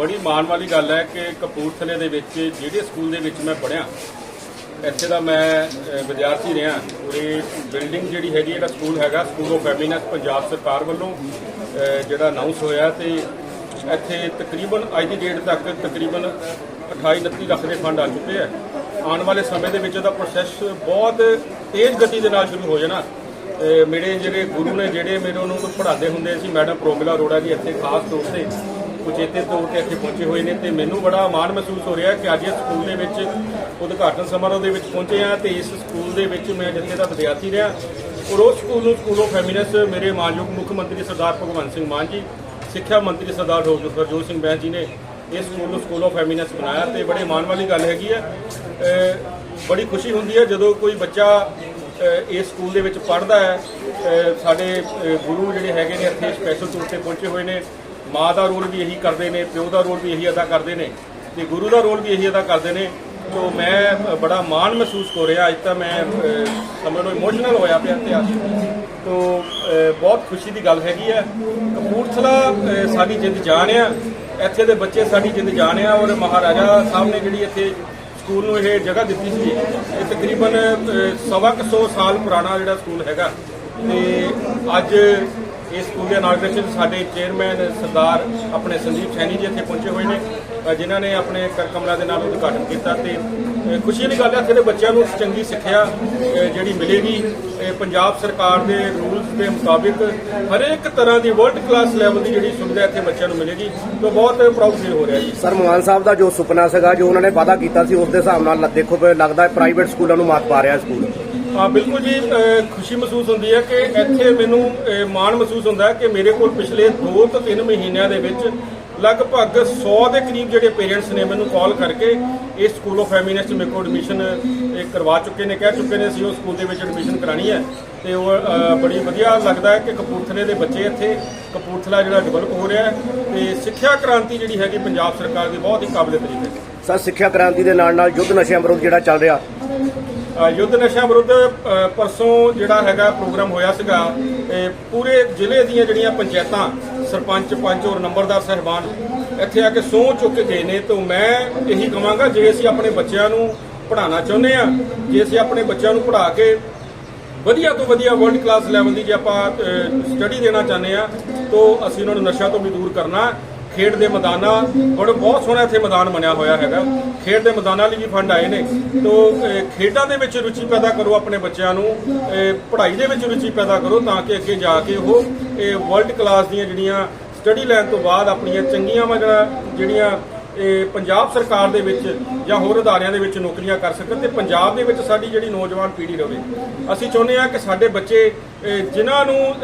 ਬੜੀ ਮਾਣ ਵਾਲੀ ਗੱਲ ਹੈ ਕਿ ਕਪੂਰਥਲੇ ਦੇ ਵਿੱਚ ਜਿਹੜੇ ਸਕੂਲ ਦੇ ਵਿੱਚ ਮੈਂ ਪੜ੍ਹਿਆ ਇੱਥੇ ਦਾ ਮੈਂ ਵਿਦਿਆਰਥੀ ਰਿਹਾ। ਇਹ ਬਿਲਡਿੰਗ ਜਿਹੜੀ ਹੈਗੀ ਇਹਦਾ ਸਕੂਲ ਹੈਗਾ ਸਕੂਲ ਆਫ ਫੈਮਿਨਸ ਪੰਜਾਬ ਸਰਕਾਰ ਵੱਲੋਂ ਜਿਹੜਾ ਅਨਾਉਂਸ ਹੋਇਆ ਤੇ ਇੱਥੇ ਤਕਰੀਬਨ ਅੱਜ ਦੀ ਡੇਟ ਤੱਕ ਤਕਰੀਬਨ 28 29 ਲੱਖ ਦੇ ਫੰਡ ਆ ਚੁੱਕੇ ਆ ਆਉਣ ਵਾਲੇ ਸਮੇਂ ਦੇ ਵਿੱਚ ਇਹਦਾ ਪ੍ਰੋਸੈਸ ਬਹੁਤ ਤੇਜ਼ ਗਤੀ ਦੇ ਨਾਲ ਸ਼ੁਰੂ ਹੋ ਜਾਣਾ। ਅ, ਮੇਰੇ ਜਿਹੜੇ ਗੁਰੂ ਨੇ ਜਿਹੜੇ ਮੇਰੇ ਉਹਨੂੰ ਨੂੰ ਪੜ੍ਹਾਉਂਦੇ ਹੁੰਦੇ ਸੀ ਮੈਡਮ ਪ੍ਰੋਮਿਲਾ ਅਰੋੜਾ ਜੀ ਇੱਥੇ ਖਾਸ ਤੌਰ ਤੇ। ਉਚੇਤੇ ਤੌਰ ਤੇ ਇੱਥੇ ਪਹੁੰਚੇ ਹੋਏ ਨੇ ਤੇ ਮੈਨੂੰ ਬੜਾ ਮਾਣ ਮਹਿਸੂਸ ਹੋ ਰਿਹਾ ਕਿ ਅੱਜ ਇਸ ਸਕੂਲ ਦੇ ਵਿੱਚ ਉਦਘਾਟਨ ਸਮਾਰੋਹ ਦੇ ਵਿੱਚ ਪਹੁੰਚੇ ਆ ਤੇ ਇਸ ਸਕੂਲ ਦੇ ਵਿੱਚ ਮੈਂ ਜਿੱਥੇ ਦਾ ਵਿਦਿਆਰਥੀ ਰਿਹਾ ਔਰ ਉਸ ਸਕੂਲ ਨੂੰ ਸਕੂਲ ਆਫ ਫੈਮਿਨਸ ਮੇਰੇ ਮਾਨਯੋਗ ਮੁੱਖ ਮੰਤਰੀ ਸਰਦਾਰ ਭਗਵੰਤ ਸਿੰਘ ਮਾਨ ਜੀ, ਸਿੱਖਿਆ ਮੰਤਰੀ ਸਰਦਾਰ ਡਾਕਟਰ ਹਰਜੋਤ ਸਿੰਘ ਬੈਂਸ ਜੀ ਨੇ ਇਸ ਸਕੂਲ ਨੂੰ ਸਕੂਲ ਆਫ ਫੈਮਿਨਸ ਬਣਾਇਆ ਤੇ ਬੜੇ ਮਾਣ ਵਾਲੀ ਗੱਲ ਹੈਗੀ ਹੈ ਬੜੀ ਖੁਸ਼ੀ ਹੁੰਦੀ ਹੈ ਜਦੋਂ ਕੋਈ ਬੱਚਾ ਇਸ ਸਕੂਲ ਦੇ ਵਿੱਚ ਪੜ੍ਹਦਾ ਹੈ ਸਾਡੇ ਗੁਰੂ ਜਿਹੜੇ ਹੈਗੇ ਨੇ ਇੱਥੇ ਸਪੈਸ਼ਲ ਤੌਰ ਤੇ ਪਹੁੰਚੇ ਹੋਏ ਨੇ। ਮਾਂ ਦਾ ਰੋਲ ਵੀ ਇਹੀ ਕਰਦੇ ਨੇ, ਪਿਓ ਦਾ ਰੋਲ ਵੀ ਇਹੀ ਅਦਾ ਕਰਦੇ ਨੇ ਤੇ ਗੁਰੂ ਦਾ ਰੋਲ ਵੀ ਇਹੀ ਅਦਾ ਕਰਦੇ ਨੇ। ਤੋ ਮੈਂ ਬੜਾ ਮਾਣ ਮਹਿਸੂਸ ਹੋ ਰਿਹਾ। ਅੱਜ ਤਾਂ ਮੈਂ ਸਮਝ ਲਓ ਇਮੋਸ਼ਨਲ ਹੋਇਆ ਪਿਆ ਤੇ ਅੱਜ। ਤੋ ਬਹੁਤ ਖੁਸ਼ੀ ਦੀ ਗੱਲ ਹੈਗੀ ਹੈ। ਕਪੂਰਥਲਾ ਸਾਡੀ ਜਿੰਦ ਜਾਨ ਆ। ਇੱਥੇ ਦੇ ਬੱਚੇ ਸਾਡੀ ਜਿੰਦ ਜਾਨ ਆ ਔਰ ਮਹਾਰਾਜਾ ਸਾਹਿਬ ਨੇ ਜਿਹੜੀ ਇੱਥੇ ਸਕੂਲ ਨੂੰ ਇਹ ਜਗ੍ਹਾ ਦਿੱਤੀ ਸੀ, ਇਹ ਤਕਰੀਬਨ ਸਵਾ ਕੁ ਸੌ ਸਾਲ ਪੁਰਾਣਾ ਜਿਹੜਾ ਸਕੂਲ ਹੈਗਾ। ਤੇ ਅੱਜ ਇਸ ਸਕੂਲ ਦੇ ਇਨਾਗਰੇਸ਼ਨ ਸਾਡੇ ਚੇਅਰਮੈਨ ਸਰਦਾਰ ਆਪਣੇ ਸੰਦੀਪ ਸੈਣੀ ਜੀ ਇੱਥੇ ਪਹੁੰਚੇ ਹੋਏ ਨੇ ਜਿਨ੍ਹਾਂ ਨੇ ਆਪਣੇ ਕਰ ਕਮਲਾ ਦੇ ਨਾਲ ਉਦਘਾਟਨ ਕੀਤਾ ਤੇ ਖੁਸ਼ੀ ਦੀ ਗੱਲ ਹੈ, ਇੱਥੇ ਦੇ ਬੱਚਿਆਂ ਨੂੰ ਚੰਗੀ ਸਿੱਖਿਆ ਜਿਹੜੀ ਮਿਲੇਗੀ ਇਹ ਪੰਜਾਬ ਸਰਕਾਰ ਦੇ ਰੂਲਸ ਦੇ ਮੁਤਾਬਿਕ ਹਰੇਕ ਤਰ੍ਹਾਂ ਦੀ ਵਰਲਡ ਕਲਾਸ ਲੈਵਲ ਦੀ ਜਿਹੜੀ ਸੁਵਿਧਾ ਇੱਥੇ ਬੱਚਿਆਂ ਨੂੰ ਮਿਲੇਗੀ, ਤਾਂ ਬਹੁਤ ਪ੍ਰਾਊਡ ਫੀਲ ਹੋ ਰਿਹਾ ਜੀ। ਸਰ, ਮਾਨ ਸਾਹਿਬ ਦਾ ਜੋ ਸੁਪਨਾ ਸੀਗਾ, ਜੋ ਉਹਨਾਂ ਨੇ ਵਾਅਦਾ ਕੀਤਾ ਸੀ, ਉਸ ਦੇ ਹਿਸਾਬ ਨਾਲ ਦੇਖੋ ਲੱਗਦਾ ਹੈ ਪ੍ਰਾਈਵੇਟ ਸਕੂਲਾਂ ਨੂੰ ਮਾਤ ਪਾ ਰਿਹਾ ਸਕੂਲ। ਹਾਂ ਬਿਲਕੁਲ ਜੀ ਖੁਸ਼ੀ ਮਹਿਸੂਸ ਹੁੰਦੀ ਹੈ ਕਿ ਇੱਥੇ ਮੈਨੂੰ ਅ, ਮਾਣ ਮਹਿਸੂਸ ਹੁੰਦਾ ਹੈ ਕਿ ਮੇਰੇ ਕੋਲ ਪਿਛਲੇ 2 ਤੋਂ 3 ਮਹੀਨਿਆਂ ਦੇ ਵਿੱਚ ਲਗਭਗ 100 ਦੇ ਕਰੀਬ ਜਿਹੜੇ ਪੇਰੈਂਟਸ ਨੇ ਮੈਨੂੰ ਕਾਲ ਕਰਕੇ ਇਸ ਸਕੂਲ ਆਫ ਫੈਮਿਨਸ ਮੇਰੇ ਕੋਲ ਐਡਮਿਸ਼ਨ ਕਰਵਾ ਚੁੱਕੇ ਨੇ ਕਹਿ ਚੁੱਕੇ ਨੇ ਅਸੀਂ ਉਹ ਸਕੂਲ ਦੇ ਵਿੱਚ ਐਡਮਿਸ਼ਨ ਕਰਾਣੀ ਹੈ। ਤੇ ਉਹ ਬੜੀ ਵਧੀਆ ਲੱਗਦਾ ਹੈ ਕਿ ਕਪੂਰਥਲੇ ਦੇ ਬੱਚੇ ਇੱਥੇ ਕਪੂਰਥਲਾ ਜਿਹੜਾ ਡਿਵੈਲਪ ਹੋ ਰਿਹਾ ਹੈ ਤੇ ਸਿੱਖਿਆ ਕ੍ਰਾਂਤੀ ਜਿਹੜੀ ਹੈਗੀ ਪੰਜਾਬ ਸਰਕਾਰ ਦੀ ਬਹੁਤ ਹੀ ਕਾਬਲੇ ਤਰੀਕੇ ਸਰ ਸਿੱਖਿਆ ਕ੍ਰਾਂਤੀ ਦੇ ਨਾਲ ਨਾਲ ਯੁੱਧ ਨਸ਼ਿਆਂ ਵਿਰੁੱਧ ਜਿਹੜਾ ਚੱਲ ਰਿਹਾ ਯੁੱਧ ਨਸ਼ਾ ਵਿਰੁੱਧ ਪਰਸੋਂ ਜਿਹੜਾ ਹੈਗਾ ਪ੍ਰੋਗਰਾਮ ਹੋਇਆ ਸੀਗਾ ਇਹ ਪੂਰੇ ਜ਼ਿਲ੍ਹੇ ਦੀਆਂ ਜਿਹੜੀਆਂ ਪੰਚਾਇਤਾਂ, ਸਰਪੰਚ ਪੰਚ ਔਰ ਨੰਬਰਦਾਰ ਸਹਿਬਾਨ, ਇੱਥੇ ਆ ਕੇ ਸਹੁੰ ਚੁੱਕ ਕੇ ਗਏ ਨੇ, ਤਾਂ ਮੈਂ ਇਹੀ ਕਹਾਂਗਾ ਜੇ ਅਸੀਂ ਆਪਣੇ ਬੱਚਿਆਂ ਨੂੰ ਪੜ੍ਹਾਉਣਾ ਚਾਹੁੰਦੇ ਆ ਜੇ ਅਸੀਂ ਆਪਣੇ ਬੱਚਿਆਂ ਨੂੰ ਪੜ੍ਹਾ ਕੇ ਵਧੀਆ ਤੋਂ ਵਧੀਆ ਵਰਲਡ ਕਲਾਸ ਲੈਵਲ ਦੀ ਜੇ ਆਪਾਂ ਸਟੱਡੀ ਦੇਣਾ ਚਾਹੁੰਦੇ ਆ ਤਾਂ ਅਸੀਂ ਉਹਨਾਂ ਨੂੰ ਨਸ਼ਾ ਤੋਂ ਵੀ ਦੂਰ ਕਰਨਾ। ਖੇਡ ਦੇ ਮੈਦਾਨਾਂ, ਔਰ ਬਹੁਤ ਸੋਹਣਾ ਇੱਥੇ ਮੈਦਾਨ ਬਣਿਆ ਹੋਇਆ ਹੈਗਾ। ਖੇਡ ਦੇ ਮੈਦਾਨਾਂ ਲਈ ਵੀ ਫੰਡ ਆਏ ਨੇ। ਤੋਂ ਖੇਡਾਂ ਦੇ ਵਿੱਚ ਰੁਚੀ ਪੈਦਾ ਕਰੋ ਆਪਣੇ ਬੱਚਿਆਂ ਨੂੰ ਪੜ੍ਹਾਈ ਦੇ ਵਿੱਚ ਰੁਚੀ ਪੈਦਾ ਕਰੋ ਤਾਂ ਕਿ ਅੱਗੇ ਜਾ ਕੇ ਉਹ, ਇਹ ਵਰਲਡ ਕਲਾਸ ਦੀਆਂ ਜਿਹੜੀਆਂ ਸਟੱਡੀ ਲੈਣ ਤੋਂ ਬਾਅਦ ਆਪਣੀਆਂ ਚੰਗੀਆਂ ਮਗਰ ਜਿਹੜੀਆਂ, ਇਹ ਪੰਜਾਬ ਸਰਕਾਰ ਦੇ ਵਿੱਚ ਜਾਂ ਹੋਰ ਅਦਾਰਿਆਂ ਦੇ ਵਿੱਚ ਨੌਕਰੀਆਂ ਕਰ ਸਕਣ ਤੇ ਪੰਜਾਬ ਦੇ ਵਿੱਚ ਸਾਡੀ ਜਿਹੜੀ ਨੌਜਵਾਨ ਪੀੜ੍ਹੀ ਰਵੇ। ਅਸੀਂ ਚਾਹੁੰਦੇ ਹਾਂ ਕਿ ਸਾਡੇ ਬੱਚੇ ਜਿਨ੍ਹਾਂ ਨੂੰ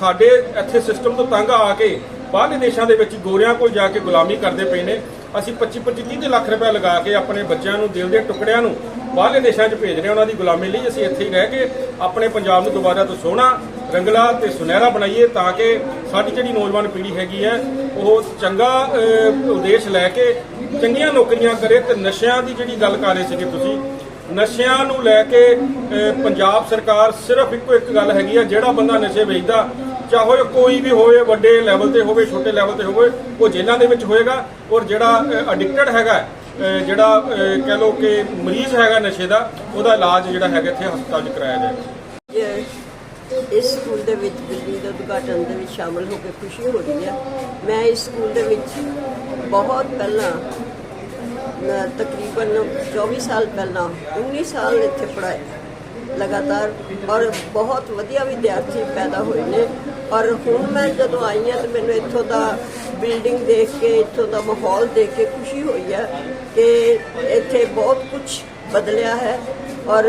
ਸਾਡੇ ਇੱਥੇ ਸਿਸਟਮ ਤੋਂ ਤੰਗ ਆ ਕੇ ਬਾਹਰਲੇ ਦੇਸ਼ਾਂ ਦੇ ਵਿੱਚ ਗੋਰਿਆਂ ਕੋਲ ਜਾ ਕੇ ਗੁਲਾਮੀ ਕਰਦੇ ਪਏ ਨੇ। ਅਸੀਂ 25 25 30 ਲੱਖ ਰੁਪਏ ਲਗਾ ਕੇ ਆਪਣੇ ਬੱਚਿਆਂ ਨੂੰ, ਦਿਲ ਦੇ ਟੁਕੜਿਆਂ ਨੂੰ ਬਾਹਰਲੇ ਦੇਸ਼ਾਂ 'ਚ ਭੇਜ ਰਹੇ ਉਹਨਾਂ ਦੀ ਗੁਲਾਮੀ ਲਈ। ਅਸੀਂ ਇੱਥੇ ਹੀ ਰਹਿ ਕੇ ਆਪਣੇ ਪੰਜਾਬ ਨੂੰ ਦੁਬਾਰਾ ਤੋਂ ਸੋਹਣਾ ਰੰਗਲਾ ਤੇ ਸੁਨਹਿਰਾ ਬਣਾਈਏ ਤਾਂ ਕਿ ਸਾਡੀ ਜਿਹੜੀ ਨੌਜਵਾਨ ਪੀੜ੍ਹੀ ਹੈਗੀ ਹੈ, ਉਹ ਚੰਗਾ ਉਦੇਸ਼ ਲੈ ਕੇ ਚੰਗੀਆਂ ਨੌਕਰੀਆਂ ਕਰੇ ਤੇ ਨਸ਼ਿਆਂ ਦੀ ਜਿਹੜੀ ਗੱਲ ਕਰ ਰਹੇ ਸੀਗੇ ਤੁਸੀਂ, ਨਸ਼ਿਆਂ ਨੂੰ ਲੈ ਕੇ ਪੰਜਾਬ ਸਰਕਾਰ ਸਿਰਫ ਇੱਕੋ ਇੱਕ ਗੱਲ ਹੈਗੀ ਆ ਜਿਹੜਾ ਬੰਦਾ ਨਸ਼ੇ ਵੇਚਦਾ ਚਾਹੇ ਕੋਈ ਵੀ ਹੋਵੇ ਵੱਡੇ ਲੈਵਲ ਤੇ ਹੋਵੇ ਛੋਟੇ ਲੈਵਲ ਤੇ ਹੋਵੇ ਉਹ ਜੇਲ੍ਹਾਂ ਦੇ ਵਿੱਚ ਹੋਏਗਾ ਔਰ ਜਿਹੜਾ ਐਡਿਕਟਡ ਹੈਗਾ ਜਿਹੜਾ ਅਹ, ਕਹਿ ਲਓ ਕਿ ਮਰੀਜ਼ ਹੈਗਾ ਨਸ਼ੇ ਦਾ ਉਹਦਾ ਇਲਾਜ ਜਿਹੜਾ ਹੈਗਾ ਇੱਥੇ ਹਸਪਤਾਲ 'ਚ ਕਰਾਇਆ ਜਾਏਗਾ। ਇਸ ਸਕੂਲ ਦੇ ਵਿੱਚ ਬਿਲਡਿੰਗ ਦੇ ਉਦਘਾਟਨ ਦੇ ਵਿੱਚ ਸ਼ਾਮਲ ਹੋ ਕੇ ਖੁਸ਼ੀ ਹੋ ਰਹੀ ਹੈ ਮੈਂ ਇਸ ਸਕੂਲ ਦੇ ਵਿੱਚ ਬਹੁਤ ਪਹਿਲਾਂ ਮੈਂ ਤਕਰੀਬਨ 24 ਸਾਲ ਪਹਿਲਾਂ 19 ਸਾਲ ਇੱਥੇ ਪੜ੍ਹਾਇਆ ਲਗਾਤਾਰ ਔਰ ਬਹੁਤ ਵਧੀਆ ਵਿਦਿਆਰਥੀ ਪੈਦਾ ਹੋਏ ਨੇ। ਔਰ ਹੁਣ ਮੈਂ ਜਦੋਂ ਆਈ ਹਾਂ ਤੇ ਮੈਨੂੰ ਇੱਥੋਂ ਦਾ ਬਿਲਡਿੰਗ ਦੇਖ ਕੇ, ਇੱਥੋਂ ਦਾ ਮਾਹੌਲ ਦੇਖ ਕੇ ਖੁਸ਼ੀ ਹੋਈ ਹੈ ਕਿ ਇੱਥੇ ਬਹੁਤ ਕੁਝ ਬਦਲਿਆ ਹੈ ਔਰ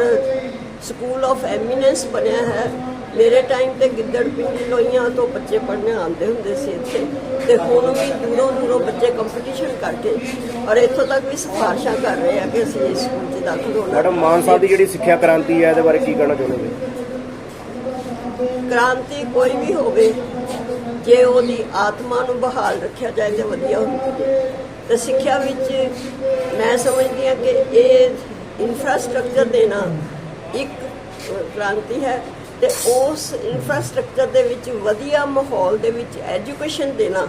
ਸਕੂਲ ਆਫ ਐਮੀਨੈਂਸ ਬਣਿਆ ਹੈ। ਮੇਰੇ ਟਾਈਮ ਤੇ ਗਿੱਦੜ ਪਿੰਡੀ ਲੋਈਆਂ ਤੋਂ ਬੱਚੇ ਪੜ੍ਹਨੇ ਆਉਂਦੇ ਹੁੰਦੇ ਸੀ ਇੱਥੇ ਤੇ ਹੁਣ ਵੀ ਦੂਰੋਂ ਦੂਰੋਂ ਬੱਚੇ ਕੰਪੀਟੀਸ਼ਨ ਕਰਕੇ ਔਰ ਇੱਥੋਂ ਤੱਕ ਵੀ ਸਿਫਾਰਸ਼ਾਂ ਕਰ ਰਹੇ ਆ ਕਿ ਅਸੀਂ ਇਸ ਸਕੂਲ 'ਚ ਦਾਖਲ ਹੋਣਾ। ਮੈਡਮ ਮਾਨ ਸਾਹਿਬ ਦੀ ਜਿਹੜੀ ਸਿੱਖਿਆ ਕ੍ਰਾਂਤੀ ਹੈ ਇਹਦੇ ਬਾਰੇ ਕੀ ਕਹਿਣਾ ਚਾਹੁੰਦੇ ਕ੍ਰਾਂਤੀ ਕੋਈ ਵੀ ਹੋਵੇ ਜੇ ਉਹਦੀ ਆਤਮਾ ਨੂੰ ਬਹਾਲ ਰੱਖਿਆ ਜਾਏ ਤੇ ਵਧੀਆ ਹੁੰਦੀ ਤੇ ਸਿੱਖਿਆ ਵਿੱਚ ਮੈਂ ਸਮਝਦੀ ਹਾਂ ਕਿ ਇਹ ਇਨਫਰਾਸਟ੍ਰਕਚਰ ਦੇਣਾ ਇੱਕ ਕ੍ਰਾਂਤੀ ਹੈ। ਤੇ ਉਸ ਇਨਫਰਾਸਟ੍ਰਕਚਰ ਦੇ ਵਿੱਚ ਵਧੀਆ ਮਾਹੌਲ ਦੇ ਵਿੱਚ ਐਜੂਕੇਸ਼ਨ ਦੇਣਾ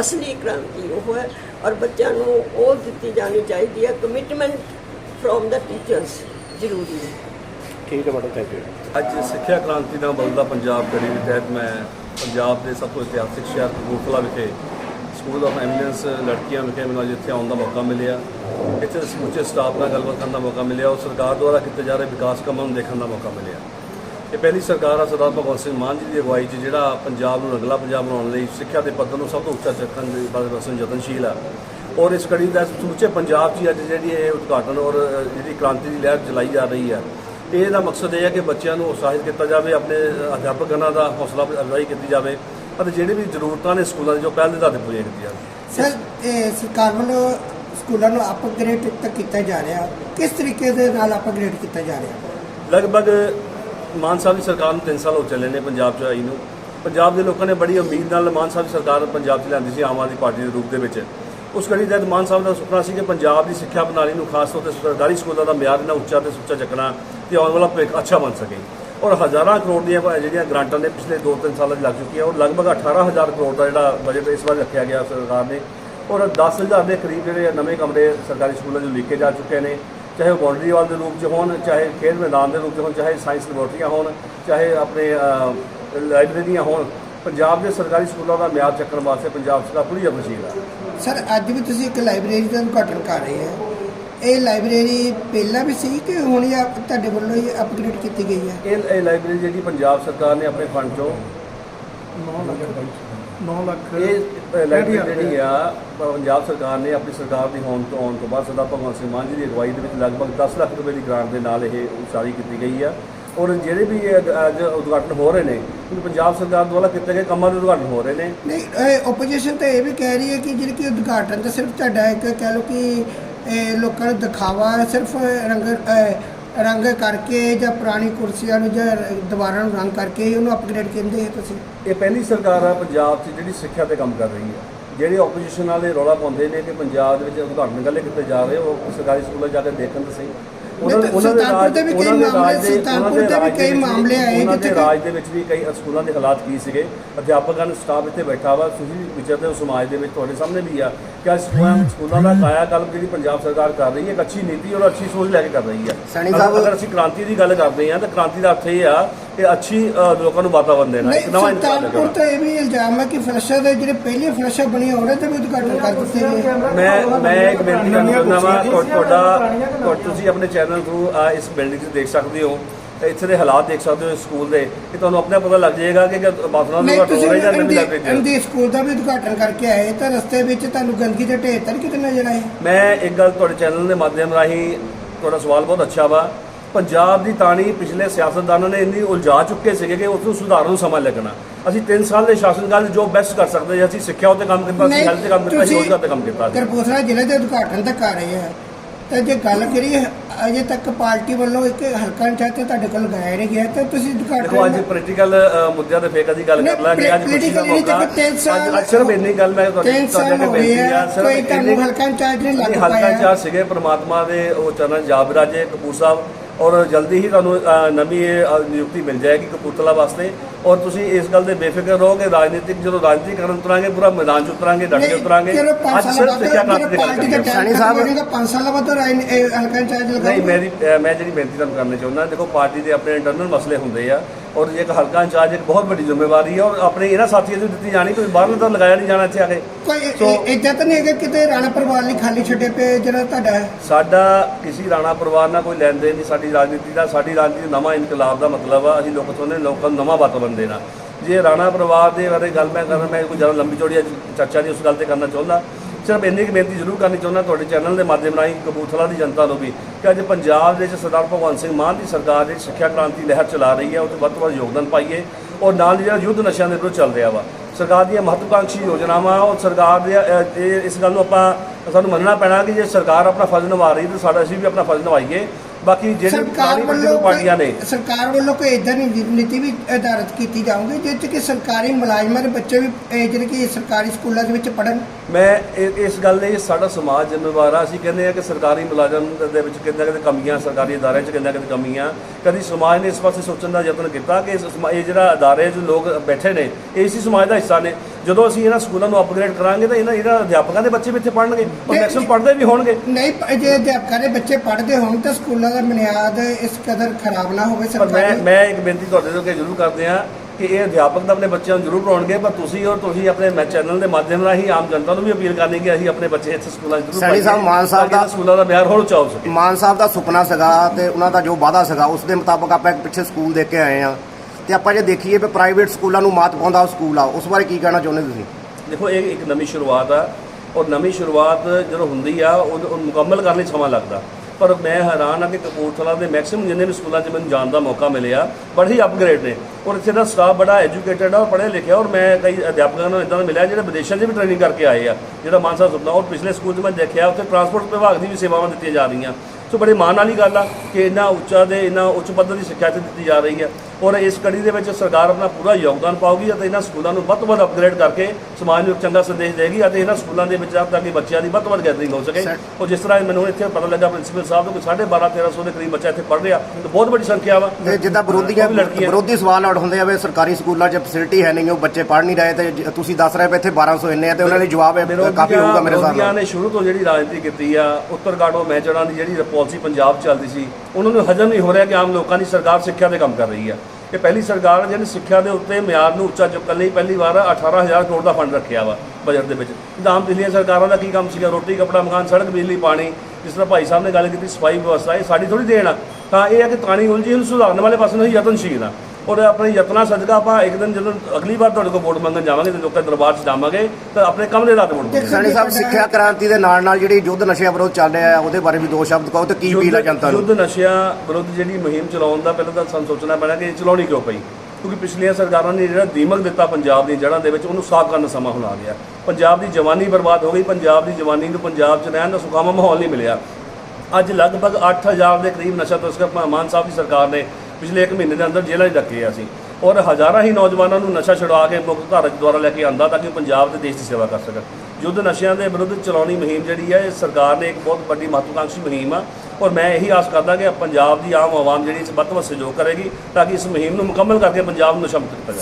ਅਸਲੀ ਕ੍ਰਾਂਤੀ ਉਹ ਹੈ ਔਰ ਬੱਚਿਆਂ ਨੂੰ ਉਹ ਦਿੱਤੀ ਜਾਣੀ ਚਾਹੀਦੀ ਹੈ। ਕਮਿਟਮੈਂਟ ਫਰੋਮ ਦਾ ਟੀਚਰਸ ਜ਼ਰੂਰੀ ਹੈ। ਠੀਕ ਹੈ ਮੈਡਮ ਥੈਂਕ ਯੂ ਅੱਜ ਸਿੱਖਿਆ ਕ੍ਰਾਂਤੀ ਨਾਲ ਬਦਲਦਾ ਪੰਜਾਬ ਦੇ ਤਹਿਤ ਮੈਂ ਪੰਜਾਬ ਦੇ ਸਭ ਤੋਂ ਇਤਿਹਾਸਿਕ ਸ਼ਹਿਰ ਕਪੂਰਥਲਾ ਵਿਖੇ ਸਕੂਲ ਆਫ ਐਮੀਨੈਂਸ ਲੜਕੀਆਂ ਵਿਖੇ ਮੈਨੂੰ ਅੱਜ ਇੱਥੇ ਆਉਣ ਦਾ ਮੌਕਾ ਮਿਲਿਆ। ਇੱਥੇ ਸਮੁੱਚੇ ਸਟਾਫ ਨਾਲ ਗੱਲਬਾਤ ਕਰਨ ਦਾ ਮੌਕਾ ਮਿਲਿਆ। ਔਰ ਸਰਕਾਰ ਦੁਆਰਾ ਕੀਤੇ ਜਾ ਰਹੇ ਵਿਕਾਸ ਕੰਮਾਂ ਨੂੰ ਦੇਖਣ ਦਾ ਮੌਕਾ ਮਿਲਿਆ। ਇਹ ਪਹਿਲੀ ਸਰਕਾਰ ਆ ਸਰਦਾਰ ਭਗਵੰਤ ਸਿੰਘ ਮਾਨ ਜੀ ਦੀ ਅਗਵਾਈ 'ਚ ਜਿਹੜਾ ਪੰਜਾਬ ਨੂੰ ਅਗਲਾ ਪੰਜਾਬ ਬਣਾਉਣ ਲਈ ਸਿੱਖਿਆ ਦੇ ਪੱਧਰ ਨੂੰ ਸਭ ਤੋਂ ਉੱਚਾ ਚੱਕਣ ਦੇ ਬਾਰੇ ਯਤਨਸ਼ੀਲ ਆ। ਔਰ ਇਸ ਕੜੀ ਦਾ ਸਮੁੱਚੇ ਪੰਜਾਬ 'ਚ ਅੱਜ ਜਿਹੜੀ ਇਹ ਉਦਘਾਟਨ ਔਰ ਜਿਹੜੀ ਕ੍ਰਾਂਤੀ ਦੀ ਲਹਿਰ ਚਲਾਈ ਜਾ ਰਹੀ ਆ। ਇਹ ਦਾ ਮਕਸਦ ਇਹ ਹੈ ਕਿ ਬੱਚਿਆਂ ਨੂੰ ਉਤਸ਼ਾਹਿਤ ਕੀਤਾ ਜਾਵੇ ਆਪਣੇ ਅਧਿਆਪਕਾਂ ਦਾ ਹੌਸਲਾ ਅਫਜ਼ਾਈ ਕੀਤੀ ਜਾਵੇ ਅਤੇ ਜਿਹੜੇ ਵੀ ਜ਼ਰੂਰਤਾਂ ਨੇ ਸਕੂਲਾਂ ਦੀ ਜੋ ਪਹਿਲ ਦੇ ਆਧਾਰ ਤੇ ਪੂਰੀਆਂ ਕੀਤੀਆਂ ਸਰ ਇਹ ਸਰਕਾਰ ਵੱਲੋਂ ਸਕੂਲਾਂ ਨੂੰ ਅਪਗ੍ਰੇਡ ਤੱਕ ਕੀਤਾ ਜਾ ਰਿਹਾ। ਕਿਸ ਤਰੀਕੇ ਦੇ ਨਾਲ ਅਪਗ੍ਰੇਡ ਕੀਤਾ ਜਾ ਰਿਹਾ? ਲਗਭਗ ਮਾਨ ਸਾਹਿਬ ਦੀ ਸਰਕਾਰ ਨੂੰ 3 ਸਾਲ ਹੋ ਚੱਲੇ ਨੇ ਪੰਜਾਬ 'ਚ ਆਈ ਨੂੰ। ਪੰਜਾਬ ਦੇ ਲੋਕਾਂ ਨੇ ਬੜੀ ਉਮੀਦ ਨਾਲ ਮਾਨ ਸਾਹਿਬ ਦੀ ਸਰਕਾਰ ਪੰਜਾਬ 'ਚ ਲਿਆਂਦੀ ਸੀ, ਆਮ ਆਦਮੀ ਪਾਰਟੀ ਦੇ ਰੂਪ ਦੇ ਵਿੱਚ। ਉਸ ਕੜੀ ਤਹਿਤ ਮਾਨ ਸਾਹਿਬ ਦਾ ਸੁਪਨਾ ਸੀ ਕਿ ਪੰਜਾਬ ਦੀ ਸਿੱਖਿਆ ਪ੍ਰਣਾਲੀ ਨੂੰ ਖਾਸ ਤੌਰ ਤੇ ਸਰਕਾਰੀ ਸਕੂਲਾਂ ਦਾ ਮਿਆਰ ਇੰਨਾ ਉੱਚਾ ਤੇ ਸੁੱਚਾ ਚੱਕਣਾ ਤੇ ਆਉਣ ਵਾਲਾ ਭਵਿੱਖ ਅੱਛਾ ਬਣ ਸਕੇ। ਔਰ ਹਜ਼ਾਰਾਂ ਕਰੋੜ ਦੀਆਂ ਜਿਹੜੀਆਂ ਗ੍ਰਾਂਟਾਂ ਨੇ ਪਿਛਲੇ 2-3 ਸਾਲਾਂ 'ਚ ਲੱਗ ਚੁੱਕੀਆਂ ਔਰ ਲਗਭਗ 18000 ਕਰੋੜ ਦਾ ਜਿਹੜਾ ਬਜਟ ਇਸ ਵਾਰ ਰੱਖਿਆ ਗਿਆ ਸਰਕਾਰ ਨੇ। ਔਰ 10000 ਦੇ ਕਰੀਬ ਜਿਹੜੇ ਨਵੇਂ ਕਮਰੇ ਸਰਕਾਰੀ ਸਕੂਲਾਂ 'ਚ ਲਿਖੇ ਜਾ ਚੁੱਕੇ ਨੇ। ਚਾਹੇ ਉਹ ਬਾਉਂਡਰੀ ਵਾਲ ਦੇ ਰੂਪ 'ਚ ਹੋਣ ਚਾਹੇ ਖੇਡ ਮੈਦਾਨ ਦੇ ਰੂਪ 'ਚ ਹੋਣ ਚਾਹੇ ਸਾਇੰਸ ਲੈਬੋਰਟਰੀਆਂ ਹੋਣ ਚਾਹੇ ਆਪਣੇ ਲਾਇਬ੍ਰੇਰੀਆਂ ਹੋਣ ਪੰਜਾਬ ਦੇ ਸਰਕਾਰੀ ਸਕੂਲਾਂ ਦਾ ਮਿਆਰ ਚੱਕਣ ਵਾਸਤੇ ਪੰਜਾਬ ਸਰਕਾਰ ਪੂਰੀ ਯਤਨਸ਼ੀਲ ਹੈ ਸਰ ਅੱਜ ਵੀ ਤੁਸੀਂ ਇੱਕ ਲਾਇਬ੍ਰੇਰੀ ਦਾ ਉਦਘਾਟਨ ਕਰ ਰਹੇ ਹੋ। ਇਹ ਲਾਇਬ੍ਰੇਰੀ ਪਹਿਲਾਂ ਵੀ ਸੀ ਕਿ ਹੁਣ ਇਹ ਤੁਹਾਡੇ ਵੱਲੋਂ ਹੀ ਅਪਗ੍ਰੇਡ ਕੀਤੀ ਗਈ ਹੈ? ਇਹ ਇਹ ਲਾਇਬ੍ਰੇਰੀ ਜਿਹੜੀ ਪੰਜਾਬ ਸਰਕਾਰ ਨੇ ਆਪਣੇ ਫੰਡ 'ਚੋਂ 9 ਲੱਖ 9 ਲੱਖ ਇਹ ਲਾਇਬ੍ਰੇਰੀ ਜਿਹੜੀ ਆ ਪੰਜਾਬ ਸਰਕਾਰ ਨੇ ਆਪਣੀ ਸਰਕਾਰ ਦੀ ਹੋਣ ਤੋਂ ਆਉਣ ਤੋਂ ਬਾਅਦ ਸਰਦਾਰ ਭਗਵੰਤ ਸਿੰਘ ਮਾਨ ਜੀ ਦੀ ਅਗਵਾਈ ਦੇ ਵਿੱਚ ਲਗਭਗ 10 ਲੱਖ ਰੁਪਏ ਦੀ ਗ੍ਰਾਂਟ ਦੇ ਨਾਲ ਇਹ ਉਸਾਰੀ ਕੀਤੀ ਗਈ ਆ। ਔਰ ਜਿਹੜੇ ਵੀ ਇਹ ਅੱਜ ਉਦਘਾਟਨ ਹੋ ਰਹੇ ਨੇ ਪੰਜਾਬ ਸਰਕਾਰ ਦੁਆਰਾ ਕੀਤੇ ਗਏ ਕੰਮਾਂ ਦੇ ਉਦਘਾਟਨ ਹੋ ਰਹੇ ਨੇ। ਨਹੀਂ ਓਪੋਜੀਸ਼ਨ ਤਾਂ ਇਹ ਵੀ ਕਹਿ ਰਹੀ ਹੈ ਕਿ ਜਿਹੜੀ ਕਿ ਉਦਘਾਟਨ ਤਾਂ ਸਿਰਫ ਤੁਹਾਡਾ ਇੱਕ ਕਹਿ ਲਓ ਕਿ ਲੋਕਾਂ ਨੂੰ ਦਿਖਾਵਾ, ਸਿਰਫ ਰੰਗ ਰੰਗ ਕਰਕੇ ਜਾਂ ਪੁਰਾਣੀ ਕੁਰਸੀਆਂ ਨੂੰ ਜਾਂ ਦੀਵਾਰਾਂ ਨੂੰ ਰੰਗ ਕਰਕੇ ਹੀ ਉਹਨੂੰ ਅਪਗ੍ਰੇਡ ਕਹਿੰਦੇ ਹੋ ਤੁਸੀਂ। ਇਹ ਪਹਿਲੀ ਸਰਕਾਰ ਆ ਪੰਜਾਬ 'ਚ ਜਿਹੜੀ ਸਿੱਖਿਆ ਤੇ ਕੰਮ ਕਰ ਰਹੀ ਹੈ। ਜਿਹੜੇ ਆਪੋਜੀਸ਼ਨ ਵਾਲੇ ਰੌਲਾ ਪਾਉਂਦੇ ਨੇ ਕਿ ਪੰਜਾਬ ਦੇ ਵਿੱਚ ਉਦਘਾਟਨ ਗੱਲੇ ਕੀਤੇ ਜਾ ਰਹੇ, ਉਹ ਸਰਕਾਰੀ ਸਕੂਲਾਂ 'ਚ ਜਾ ਕੇ ਦੇਖਣ ਤਾਂ ਸਹੀ। ਦੇ ਵੀ ਕਈ ਦੇ ਮਾਮਲੇ- ਰਾਜ ਦੇ- ਸੁਲਤਾਨਪੁਰ ਉਹਨਾਂ ਦੇ ਵੀ ਰਾਜ ਕਈ ਵਿੱਚ ਮਾਮਲੇ ਆਏ ਉਹਨਾਂ ਜਿੱਥੇ ਦੇ ਕਿ- ਰਾਜ ਦੇ ਵਿੱਚ ਵੀ ਕਈ ਸਕੂਲਾਂ ਦੇ ਹਾਲਾਤ ਕੀ ਸੀਗੇ? ਅਧਿਆਪਕਾਂ ਨੂੰ ਸਟਾਫ ਇੱਥੇ ਬੈਠਾ ਵਾ। ਤੁਸੀਂ ਵਿਚਰਦੇ ਹੋ ਸਮਾਜ ਦੇ ਵਿੱਚ ਤੁਹਾਡੇ ਸਾਹਮਣੇ ਵੀ ਆ ਕਿ ਅੱਜ ਸਕੂਲਾਂ ਸਕੂਲਾਂ ਦਾ ਕਾਇਆ ਕਲਪ ਜਿਹੜੀ ਪੰਜਾਬ ਸਰਕਾਰ ਕਰ ਰਹੀ ਹੈ ਇੱਕ ਅੱਛੀ ਨੀਤੀ ਔਰ ਅੱਛੀ ਸੋਚ ਲੈ ਕੇ ਕਰ ਰਹੀ ਹੈ। ਸੈਣੀ ਅਗਰ- ਸਾਹਿਬ- ਅਗਰ ਅਸੀਂ ਕ੍ਰਾਂਤੀ ਦੀ ਗੱਲ ਕਰਦੇ ਹਾਂ ਤਾਂ ਕ੍ਰਾਂਤੀ ਦਾ ਅਰਥ ਇਹ ਆ ਕਿ ਅੱਛੀ ਲੋਕਾਂ ਨੂੰ ਵਾਤਾਵਰਣ ਦੇਣਾ। ਇੱਕ ਨਹੀਂ ਨਵਾਂ ਇਨਸਾਨ ਸੁਲਤਾਨਪੁਰ ਤਾਂ ਇਹ ਵੀ ਇਲਜ਼ਾਮ ਹੈ ਕਿ ਫਲਸ਼ਾਂ ਦੇ ਜਿਹੜੇ ਪਹਿਲੀਆਂ ਫਲਸ਼ਾਂ ਬਣੀਆਂ ਉਹਨਾਂ ਤੇ ਵੀ ਉਦਘਾਟਨ ਕਰ ਦਿੱਤੇ ਗਏ ਮੈਂ ਮੈਂ ਇੱਕ ਬੇਨਤੀ ਕਰਨਾ ਚਾਹੁੰਦਾ ਵਾਂ ਤੁਹਾ- ਤੁਹਾਡਾ ਤੁਹਾ- ਤੁਸੀਂ ਆਪਣੇ ਚੈਨਲ ਥਰੂ ਇਸ ਬਿਲਡਿੰਗ 'ਚ ਦੇਖ ਸਕਦੇ ਹੋ। ਤੇ ਇੱਥੇ ਦੇ ਹਾਲਾਤ ਦੇਖ ਸਕਦੇ ਹੋ ਇਸ ਸਕੂਲ ਦੇ। ਕਿ ਤੁਹਾਨੂੰ ਆਪਣੇ ਆਪ ਪਤਾ ਲੱਗ ਜਾਏਗਾ ਕਿ ਬਾਥਰੂਮ ਨਹੀਂ ਦਾ ਤੁਸੀਂ ਟੋਰ ਜਾਂ ਨਵੀਂ ਲੱਗ ਰਹੀ ਅੰਦੀ ਸਕੂਲ ਦਾ ਵੀ ਉਦਘਾਟਨ ਕਰਕੇ ਆਏ। ਤਾਂ ਰਸਤੇ ਵਿੱਚ ਤੁਹਾਨੂੰ ਗੰਦਗੀ ਦੇ ਢੇਰ ਤਾਂ ਨੀ ਕਿਤੇ ਨਜ਼ਰ ਆਏ? ਮੈਂ ਇੱਕ ਗੱਲ ਤੁਹਾਡੇ ਚੈਨਲ ਦੇ ਮਾਧਿਅਮ ਰਾਹੀਂ ਤੁਹਾਡਾ ਸਵਾਲ ਬਹੁਤ ਅੱਛਾ ਵਾ। ਪੰਜਾਬ ਦੀ ਤਾਣੀ ਪਿਛਲੇ ਸਿਆਸਤਦਾਨਾਂ ਨੇ ਇੰਨੀ ਉਲਝਾ ਚੁੱਕੇ ਸੀਗੇ ਕਿ ਉਸ ਨੂੰ ਸੁਧਾਰਨ ਨੂੰ ਸਮਾਂ ਲੱਗਣਾ। ਅਸੀਂ 3 ਸਾਲ ਦੇ ਸ਼ਾਸਨਕਾਲ ਜੋ ਬੈਸਟ ਕਰ ਸਕਦੇ ਸੀ ਅਸੀਂ ਸਿੱਖਿਆ ਉੱਤੇ ਕੰਮ ਕੀਤਾ ਸੀ ਹੈਲਥ ਤੇ ਕੰਮ ਕੀਤਾ ਸੀ ਰੋਜ਼ਗਾਰ ਤੇ ਕੰਮ ਕੀਤਾ। ਸੀ ਕਰਪੂਥਲਾ ਜ਼ਿਲ੍ਹੇ ਦੇ ਉਦਘਾਟਨ ਤਾਂ ਕਰ ਰਹੇ ਆ। ਤਾਂ ਜੇ ਗੱਲ ਕਰੀਏ ਅਜੇ ਤੱਕ ਪਾਰਟੀ ਵੱਲੋਂ ਇੱਕ ਹਲਕਾ ਇੰਚਾਰਜ ਤੇ ਤੁਹਾਡੇ ਕੋਲ ਗਾਇਆ ਨਹੀਂ ਗਿਆ ਤਾਂ ਤੁਸੀਂ ਦੇਖੋ ਅੱਜ ਉਦਘਾਟਨ ਪੋਲੀਟੀਕਲ ਮੁੱਦਿਆਂ ਤੇ ਫੇਰ ਕਦੀ ਗੱਲ ਕਰ ਲਾਂਗੇ ਅੱਜ political ਨਹੀਂ, ਦੇਖੋ, ਤਿੰਨ ਸਾਲ- ਅੱਜ- ਅੱਜ ਸਿਰਫ ਇੰਨੀ ਗੱਲ ਮੈਂ ਤੁਹਾਡੇ ਗਏ ਬੇਨਤੀ ਆ ਆ ਸਿਰਫ ਕੋਈ ਤੁਹਾਨੂੰ ਹਲਕਾ ਇੰਚਾਰਜ ਨਹੀਂ ਲੱਗ ਨਹੀਂ, ਹਲਕਾ ਪਾਇਆ। ਚਾਹ ਸੀਗੇ ਪ੍ਰਮਾਤਮਾ ਦੇ ਉਹ ਚਰਨ ਜਾਬ ਰਾਜੇ ਕਪੂਰ ਸਾਹਿਬ। ਔਰ ਜਲਦੀ ਹੀ ਤੁਹਾਨੂੰ ਨਵੀਂ ਨਿਯੁਕਤੀ ਮਿਲ ਜਾਏਗੀ ਕਪੂਰਥਲਾ ਵਾਸਤੇ। ਔਰ ਤੁਸੀਂ ਇਸ ਗੱਲ ਦੇ ਬੇਫਿਕਰ ਰਹੋ ਕਿ ਰਾਜਨੀਤਿਕ ਜਦੋਂ ਰਾਜਨੀਤੀ ਕਰਨ ਉਤਰਾਂਗੇ ਪੂਰਾ ਮੈਦਾਨ 'ਚ ਉਤਰਾਂਗੇ ਡਟ ਕੇ ਉਤਰਾਂਗੇ ਪੰਜ ਅੱਜ ਸਿਰਫ ਸਿੱਖਿਆ ਜਦੋਂ ਦੀ ਟਾਈਮ ਸਾਹਿਬ- 5 ਸਾਲਾਂ ਬਾਅਦ ਹਲਕਾ ਇੰਚਾਰਜ ਨਹੀਂ ਮੇਰੀ ਮੈਂ ਜਿਹੜੀ ਬੇਨਤੀ ਤੁਹਾਨੂੰ ਕਰਨੀ ਚਾਹੁੰਦਾ ਦੇਖੋ ਪਾਰਟੀ ਦੇ ਆਪਣੇ ਇੰਟਰਨਲ ਮਸਲੇ ਹੁੰਦੇ ਆ। ਔਰ ਇੱਕ ਹਲਕਾ ਇੰਚਾਰਜ ਇੱਕ ਬਹੁਤ ਵੱਡੀ ਜ਼ਿੰਮੇਵਾਰੀ ਹੈ ਔਰ ਆਪਣੇ ਇਹਨਾਂ ਸਾਥੀਆਂ ਨੂੰ ਦਿੱਤੀ ਜਾਣੀ ਕੋਈ ਬਾਹਰੋਂ ਤਾਂ ਲਗਾਇਆ ਨਹੀਂ ਜਾਣਾ ਇੱਥੇ ਆ ਕੇ। ਕੋਈ ਸੋ- ਇਦਾਂ ਤਾਂ ਨਹੀਂ ਹੈਗਾ ਕਿਤੇ ਰਾਣਾ ਪਰਿਵਾਰ ਲਈ ਖਾਲੀ ਛੱਡੇ ਪਏ ਜਿਹੜਾ ਤੁਹਾਡਾ ਸਾਡਾ ਕਿਸੇ ਰਾਣਾ ਪਰਿਵਾਰ ਨਾਲ ਕੋਈ ਲੈਣ ਦੇਣ ਨਹੀਂ ਸਾਡੀ ਰਾਜਨੀਤੀ ਦਾ ਸਾਡੀ ਰਾਜਨੀਤੀ ਨਵਾਂ ਇਨਕਲਾਬ ਦਾ ਮਤਲਬ ਆ। ਅਸੀਂ ਲੋਕ ਚਾਹੁੰਦੇ ਲੋਕਾਂ ਨੂੰ ਨਵਾਂ ਵਾਤਾਵਰਣ ਦੇਣਾ। ਜੇ ਰਾਣਾ ਪਰਿਵਾਰ ਦੇ ਬਾਰੇ ਗੱਲ ਮੈਂ ਕਰਨਾ ਮੈਂ ਕੋਈ ਜ਼ਿਆਦਾ ਲੰਬੀ ਚੌੜੀ ਚਰਚਾ ਨਹੀਂ ਉਸ ਗੱਲ ਤੇ ਕਰਨਾ ਚਾਹੁੰਦਾ। ਸਿਰਫ ਇੰਨੀ ਕੁ ਬੇਨਤੀ ਜ਼ਰੂਰ ਕਰਨੀ ਚਾਹੁੰਦਾ ਤੁਹਾਡੇ ਚੈਨਲ ਦੇ ਮਾਧਿਅਮ ਰਾਹੀਂ ਕਬੂਥਲਾ ਦੀ ਜਨਤਾ ਨੂੰ ਵੀ ਕਿ ਅੱਜ ਪੰਜਾਬ ਦੇ ਵਿੱਚ ਸਰਦਾਰ ਭਗਵੰਤ ਸਿੰਘ ਮਾਨ ਦੀ ਸਰਕਾਰ ਜਿਹੜੀ ਸਿੱਖਿਆ ਕ੍ਰਾਂਤੀ ਲਹਿਰ ਚਲਾ ਰਹੀ ਹੈ ਉਹ 'ਚ ਵੱਧ ਤੋਂ ਵੱਧ ਯੋਗਦਾਨ ਪਾਈਏ ਔਰ ਨਾਲ ਜਿਹੜਾ ਯੁੱਧ ਨਸ਼ਿਆਂ ਦੇ ਵਿਰੁੱਧ ਚੱਲ ਰਿਹਾ ਵਾ ਸਰਕਾਰ ਦੀਆਂ ਮਹੱਤਵਕਾਂਸ਼ੀ ਯੋਜਨਾਵਾਂ ਔਰ ਸਰਕਾਰ ਦੇ ਅ, ਇਸ ਗੱਲ ਨੂੰ ਆਪਾਂ ਸਾਨੂੰ ਮੰਨਣਾ ਪੈਣਾ ਕਿ ਜੇ ਸਰਕਾਰ ਆਪਣਾ ਫਰਜ਼ ਨਿਭਾ ਰਹੀ ਤਾਂ ਸਾਡਾ ਅਸੀਂ ਵੀ ਆਪਣਾ ਫਰਜ਼ ਨਿਭਾਈਏ। ਬਾਕੀ ਜਿਹੜੀ ਸਰਕਾਰ ਸਾਰੀ ਵੱਲੋਂ ਪਾਰਟੀਆਂ ਨੇ। ਸਰਕਾਰ ਵੱਲੋਂ ਕੋਈ ਇਦਾਂ ਦੀ ਨੀਤੀ ਵੀ ਆਧਾਰਿਤ ਕੀਤੀ ਜਾਊਗੀ ਜਿਸ 'ਚ ਕਿ ਸਰਕਾਰੀ ਮੁਲਾਜ਼ਮਾਂ ਦੇ ਬੱਚੇ ਵੀ ਇਹ ਜਿਹੜੇ ਕਿ ਸਰਕਾਰੀ ਸਕੂਲਾਂ ਦੇ ਵਿੱਚ ਪੜਨ ਮੈਂ ਇਸ ਗੱਲ ਲਈ ਸਾਡਾ ਸਮਾਜ ਜ਼ਿੰਮੇਵਾਰ ਆ। ਅਸੀਂ ਕਹਿੰਦੇ ਆ ਕਿ ਸਰਕਾਰੀ ਮੁਲਾਜ਼ਮ ਦੇ ਵਿੱਚ ਕਿੰਨਾ ਕਿਤੇ ਕਮੀਆਂ ਸਰਕਾਰੀ ਅਦਾਰਿਆਂ 'ਚ ਕਿੰਨਾ ਕਿਤੇ ਕਮੀਆਂ। ਕਦੀ ਸਮਾਜ ਨੇ ਇਸ ਪਾਸੇ ਸੋਚਣ ਦਾ ਯਤਨ ਕੀਤਾ ਕਿ ਇਹ ਜਿਹੜਾ ਅਦਾਰੇ 'ਚ ਲੋਕ ਬੈਠੇ ਨੇ ਇਹ ਇਸੇ ਸਮਾਜ ਦਾ ਹਿੱਸਾ ਨੇ। ਜਦੋਂ ਅਸੀਂ ਇਹਨਾਂ ਸਕੂਲਾਂ ਨੂੰ ਅਪਗ੍ਰੇਡ ਕਰਾਂਗੇ ਤਾਂ ਇਹਨਾਂ ਇਹਨਾਂ ਅਧਿਆਪਕਾਂ ਦੇ ਬੱਚੇ ਵੀ ਇੱਥੇ ਪੜ੍ਹਨਗੇ ਔਰ ਮੈਕਸਿਮਮ ਪੜ੍ਹਦੇ ਵੀ ਹੋਣਗੇ। ਨਹੀਂ ਪ- ਜੇ ਅਧਿਆਪਕਾਂ ਦੇ ਬੱਚੇ ਪੜ੍ਹਦੇ ਹੋਣ ਤਾਂ ਸਕੂਲਾਂ ਦਾ ਬੁਨਿਆਦ ਇਸ ਕਦਰ ਖਰਾਬ ਨਾ ਹੋਵੇ ਪਰ ਮੈਂ ਸਰਕਾਰੀ। ਮੈਂ ਇੱਕ ਬੇਨਤੀ ਤੁਹਾਡੇ ਤੋਂ ਕਿ ਜ਼ਰੂਰ ਕਰਦੇ ਆ ਕਿ ਇਹ ਅਧਿਆਪਕ ਤਾਂ ਆਪਣੇ ਬੱਚਿਆਂ ਨੂੰ ਜ਼ਰੂਰ ਪੜਾਉਣਗੇ ਪਰ ਤੁਸੀਂ ਔਰ ਤੁਸੀਂ ਆਪਣੇ ਮੈਂ ਚੈਨਲ ਦੇ ਮਾਧਿਅਮ ਰਾਹੀਂ ਆਮ ਜਨਤਾ ਨੂੰ ਵੀ ਅਪੀਲ ਕਰਨੀ ਕਿ ਅਸੀਂ ਆਪਣੇ ਬੱਚੇ ਇੱਥੇ ਸਕੂਲਾਂ 'ਚ ਜ਼ਰੂਰ ਸੈਣੀ ਸਾਹਿਬ, ਪਾਈਏ, ਮਾਨ ਸਾਹਿਬ ਤਾਂ ਕਿ ਦਾ- ਸਕੂਲਾਂ ਦਾ ਮਿਆਰ ਹੋਰ ਸਕੇ ਮਾਨ ਸਾਹਿਬ ਦਾ ਸੁਪਨਾ ਸੀਗਾ ਤੇ ਉਹਨਾਂ ਦਾ ਜੋ ਵਾਅਦਾ ਸੀਗਾ ਉਸ ਦੇ ਮੁਤਾਬਕ ਆਪਾਂ ਇੱਕ ਪਿੱਛੇ ਸਕੂਲ ਦੇਖ ਕੇ ਆਏ ਆ ਤੇ ਆਪਾਂ ਜੇ ਦੇਖੀਏ ਵੀ ਪ੍ਰਾਈਵੇਟ ਸਕੂਲਾਂ ਨੂੰ ਮਾਤ ਪਾਉਂਦਾ ਸਕੂਲ ਆ, ਉਸ ਬਾਰੇ ਕੀ ਕਹਿਣਾ ਚਾਹੁੰਦੇ ਤੁਸੀਂ? ਦੇਖੋ, ਇਹ ਇੱਕ ਨਵੀਂ ਸ਼ੁਰੂਆਤ ਆ, ਔਰ ਨਵੀਂ ਸ਼ੁਰੂਆਤ ਜਦੋਂ ਹੁੰਦੀ ਆ, ਉਹ ਮੁਕੰਮਲ ਕਰਨ ਲਈ ਸਮਾਂ ਲੱਗਦਾ। ਪਰ ਮੈਂ ਹੈਰਾਨ ਆ ਕਿ ਕਪੂਰਥਲਾ ਦੇ ਮੈਕਸਿਮਮ ਜਿੰਨੇ ਵੀ ਸਕੂਲਾਂ 'ਚ ਮੈਨੂੰ ਜਾਣ ਦਾ ਮੌਕਾ ਮਿਲਿਆ, ਬੜੇ ਹੀ ਅਪਗ੍ਰੇਡ ਨੇ। ਔਰ ਇੱਥੇ ਦਾ ਸਟਾਫ ਬੜਾ ਐਜੂਕੇਟਡ ਆ, ਔਰ ਪੜ੍ਹਿਆ ਲਿਖਿਆ, ਔਰ ਮੈਂ ਕਈ ਅਧਿਆਪਕਾਂ ਨੂੰ ਇਦਾਂ ਦਾ ਮਿਲਿਆ ਜਿਹੜੇ ਵਿਦੇਸ਼ਾਂ 'ਚ ਵੀ ਟ੍ਰੇਨਿੰਗ ਕਰਕੇ ਆਏ ਆ, ਜਿਹੜਾ ਮਾਨਸਾ ਸੁਪਨਾ, ਔਰ ਪਿਛਲੇ ਸਕੂਲ 'ਚ ਮੈਂ ਦੇਖਿਆ, ਉੱਥੇ ਟਰਾਂਸਪੋਰਟ ਵਿਭਾਗ ਦੀ ਵੀ ਸੇਵਾਵਾਂ ਦਿੱਤੀਆਂ ਜਾ ਰਹੀਆਂ। ਸੋ ਬੜੇ ਮਾਣ ਵਾਲੀ ਗੱਲ ਆ ਕਿ ਇੰਨਾ ਉੱਚਾ ਦੇ ਇੰਨਾ ਉੱਚ ਪੱਧਰ ਦੀ ਸਿੱਖਿਆ ਇੱਥੇ ਦਿੱਤੀ ਜਾ ਰਹੀ ਹੈ ਔਰ ਇਸ ਕੜੀ ਦੇ ਵਿੱਚ ਸਰਕਾਰ ਆਪਣਾ ਪੂਰਾ ਯੋਗਦਾਨ ਪਾਊਗੀ ਅਤੇ ਇਹਨਾਂ ਸਕੂਲਾਂ ਨੂੰ ਵੱਧ ਤੋਂ ਵੱਧ ਅਪਗ੍ਰੇਡ ਕਰਕੇ ਸਮਾਜ ਨੂੰ ਇੱਕ ਚੰਗਾ ਸੰਦੇਸ਼ ਦੇਗੀ ਅਤੇ ਇਹਨਾਂ ਸਕੂਲਾਂ ਦੇ ਵਿੱਚ ਤਾਂ ਕਿ ਬੱਚਿਆਂ ਦੀ ਵੱਧ ਤੋਂ ਵੱਧ ਗੈਦਰਿੰਗ ਹੋ ਸਕੇ। ਔਰ ਜਿਸ ਤਰ੍ਹਾਂ ਮੈਨੂੰ ਇੱਥੇ ਪਤਾ ਲੱਗਾ ਪ੍ਰਿੰਸੀਪਲ ਸਾਹਿਬ ਤੋਂ ਕਿ 12.5 1300 ਦੇ ਕਰੀਬ ਬੱਚਾ ਇੱਥੇ ਪੜ੍ਹ ਰਿਹਾ ਤਾਂ ਬਹੁਤ ਵੱਡੀ ਸੰਖਿਆ ਵਾ। ਜਿੱਦਾਂ ਵਿਰੋਧੀਆਂ ਵਿਰੋਧੀ ਸਵਾਲ ਆਉਟ ਹੁੰਦੇ ਆ ਵੀ ਸਰਕਾਰੀ ਸਕੂਲਾਂ 'ਚ ਫੈਸਿਲਿਟੀ ਹੈ ਨਹੀਂ ਉਹ ਬੱਚੇ ਪੜ੍ਹ ਨਹੀਂ ਰਹੇ ਤੇ ਤੁਸੀਂ ਦੱਸ ਰਹੇ ਪਏ ਇੱਥੇ 1200 ਇੰਨੇ ਆ ਤੇ ਉਹਨਾਂ ਲਈ ਜਵਾਬ ਹੈ ਕਾਫੀ ਹੋਊਗਾ ਮੇਰੇ ਹਿਸਾਬ ਵਿਰੋਧੀਆਂ ਨਾਲ ਨੇ ਸ਼ੁਰੂ ਤੋਂ ਜਿਹੜੀ ਰਾਜਨੀਤੀ ਕੀਤੀ ਆ ਉੱਤਰ ਗਾੜੋ ਮੈਚੜਾਂ ਦੀ ਜਿਹੜੀ ਪਾਲਿਸੀ ਪੰਜਾਬ ਚੱਲਦੀ ਸੀ ਉਹਨਾਂ ਨੂੰ ਹਜਮ ਨਹੀਂ ਹੋ ਰਿਹਾ ਕਿ ਆਮ ਲੋਕਾਂ ਦੀ ਸਰਕਾਰ ਸਿੱਖਿਆ ਤੇ ਕੰਮ ਕਰ ਰਹੀ ਆ ਇਹ ਪਹਿਲੀ ਸਰਕਾਰ ਹੈ ਜਿਹਨੇ ਸਿੱਖਿਆ ਦੇ ਉੱਤੇ ਮਿਆਰ ਨੂੰ ਉੱਚਾ ਚੁੱਕਣ ਲਈ ਪਹਿਲੀ ਵਾਰ 18000 ਕਰੋੜ ਦਾ ਫੰਡ ਰੱਖਿਆ ਵਾ ਬਜਟ ਦੇ ਵਿੱਚ। ਜਿੱਦਾਂ ਆਮ ਦਿੱਲੀ ਸਰਕਾਰਾਂ ਦਾ ਕੀ ਕੰਮ ਸੀਗਾ? ਰੋਟੀ, ਕੱਪੜਾ, ਮਕਾਨ, ਸੜਕ, ਬਿਜਲੀ, ਪਾਣੀ। ਜਿਸ ਤਰ੍ਹਾਂ ਭਾਈ ਸਾਹਿਬ ਨੇ ਗੱਲ ਕੀਤੀ, ਸਫ਼ਾਈ ਵਿਵਸਥਾ, ਇਹ ਸਾਡੀ ਥੋੜੀ ਦੇਣ ਆ। ਤਾਂ ਇਹ ਹੈ ਕਿ ਤਾਣੀ ਉਲਝੀ ਨੂੰ ਸੁਧਾਰਨ ਵਾਲੇ ਪਾਸੇ ਨੂੰ ਅਸੀਂ ਯਤਨਸ਼ੀਲ ਆ। ਔਰ ਆਪਣੇ ਯਤਨਾਂ ਸਦਕਾ ਆਪਾਂ ਇੱਕ ਦਿਨ ਜਦੋਂ ਅਗਲੀ ਵਾਰ ਤੁਹਾਡੇ ਕੋਲ ਵੋਟ ਮੰਗਣ ਜਾਵਾਂਗੇ ਤੇ ਲੋਕਾਂ ਦੇ ਦਰਬਾਰ 'ਚ ਜਾਵਾਂਗੇ ਤਾਂ ਆਪਣੇ ਕੰਮ ਦੇ ਰਾਤ ਵੋਟ ਮੰਗਾਂਗੇ ਸੈਣੀ ਸਾਹਿਬ ਸਿੱਖਿਆ ਕ੍ਰਾਂਤੀ ਦੇ ਨਾਲ ਨਾਲ ਜਿਹੜੀ ਯੁੱਧ ਨਸ਼ਿਆਂ ਵਿਰੋਧ ਚੱਲ ਰਿਹਾ ਹੈ ਉਹਦੇ ਬਾਰੇ ਵੀ ਦੋ ਸ਼ਬਦ ਕਹੋ ਤੇ ਕੀ ਅਪੀਲ ਹੈ ਜਨਤਾ ਨੂੰ? ਯੁੱਧ ਨਸ਼ਿਆਂ ਵਿਰੁੱਧ ਜਿਹੜੀ ਮੁਹਿੰਮ ਚਲਾਉਣ ਦਾ ਪਹਿਲਾਂ ਤਾਂ ਸਾਨੂੰ ਸੋਚਣਾ ਪੈਣਾ ਕਿ ਇਹ ਚਲਾਉਣੀ ਕਿਉਂ ਪਈ? ਕਿਉਂਕਿ ਪਿਛਲੀਆਂ ਸਰਕਾਰਾਂ ਨੇ ਜਿਹੜਾ ਦੀਮਕ ਦਿੱਤਾ ਪੰਜਾਬ ਦੀ ਜੜ੍ਹਾਂ ਦੇ ਵਿੱਚ ਉਹਨੂੰ ਸਾਫ਼ ਕਰਨ ਦਾ ਸਮਾਂ ਹੁਣ ਆ ਗਿਆ। ਪੰਜਾਬ ਦੀ ਜਵਾਨੀ ਬਰਬਾਦ ਹੋ ਗਈ ਪੰਜਾਬ ਦੀ ਜਵਾਨੀ ਨੂੰ ਪੰਜਾਬ 'ਚ ਰਹਿਣ ਦਾ ਸੁਖਾਵਾਂ ਮਾਹੌਲ ਨਹੀਂ ਮਿਲਿਆ। ਅੱਜ ਲਗਭਗ 8000 ਦੇ ਕਰੀਬ ਨਸ਼ਾ ਤਸਕਰ ਮਾਨ ਸਾਹਿਬ ਦੀ ਸਰਕਾਰ ਨੇ ਪਿਛਲੇ 1 ਮਹੀਨੇ ਦੇ ਅੰਦਰ ਜੇਲ੍ਹਾਂ 'ਚ ਰੱਖੇ ਆ ਸੀ ਔਰ ਹਜ਼ਾਰਾਂ ਹੀ ਨੌਜਵਾਨਾਂ ਨੂੰ ਨਸ਼ਾ ਛੁਡਾ ਕੇ ਮੁੱਖ ਧਾਰਾ ਦੁਆਰਾ ਲੈ ਕੇ ਆਂਦਾ ਤਾਂ ਕਿ ਉਹ ਪੰਜਾਬ ਤੇ ਦੇਸ਼ ਦੀ ਸੇਵਾ ਕਰ ਸਕਣ। ਯੁੱਧ ਨਸ਼ਿਆਂ ਦੇ ਵਿਰੁੱਧ ਚਲਾਉਣੀ ਮੁਹਿੰਮ ਜਿਹੜੀ ਹੈ ਇਹ ਸਰਕਾਰ ਨੇ ਇੱਕ ਬਹੁਤ ਵੱਡੀ ਮਹੱਤਵਕਾਂਸ਼ੀ ਮੁਹਿੰਮ ਆ। ਔਰ ਮੈਂ ਇਹੀ ਆਸ ਕਰਦਾ ਕਿ ਪੰਜਾਬ ਦੀ ਆਮ ਆਵਾਮ ਜਿਹੜੀ ਇਸ ਵੱਧ ਤੋਂ ਵੱਧ ਸਹਿਯੋਗ ਕਰੇਗੀ ਤਾਂ ਕਿ ਇਸ ਮੁਹਿੰਮ ਨੂੰ ਮੁਕੰਮਲ ਕਰਕੇ ਪੰਜਾਬ ਨੂੰ ਨਸ਼ਾ ਮੁਕਤ ਕੀਤਾ ਜਾਵੇ।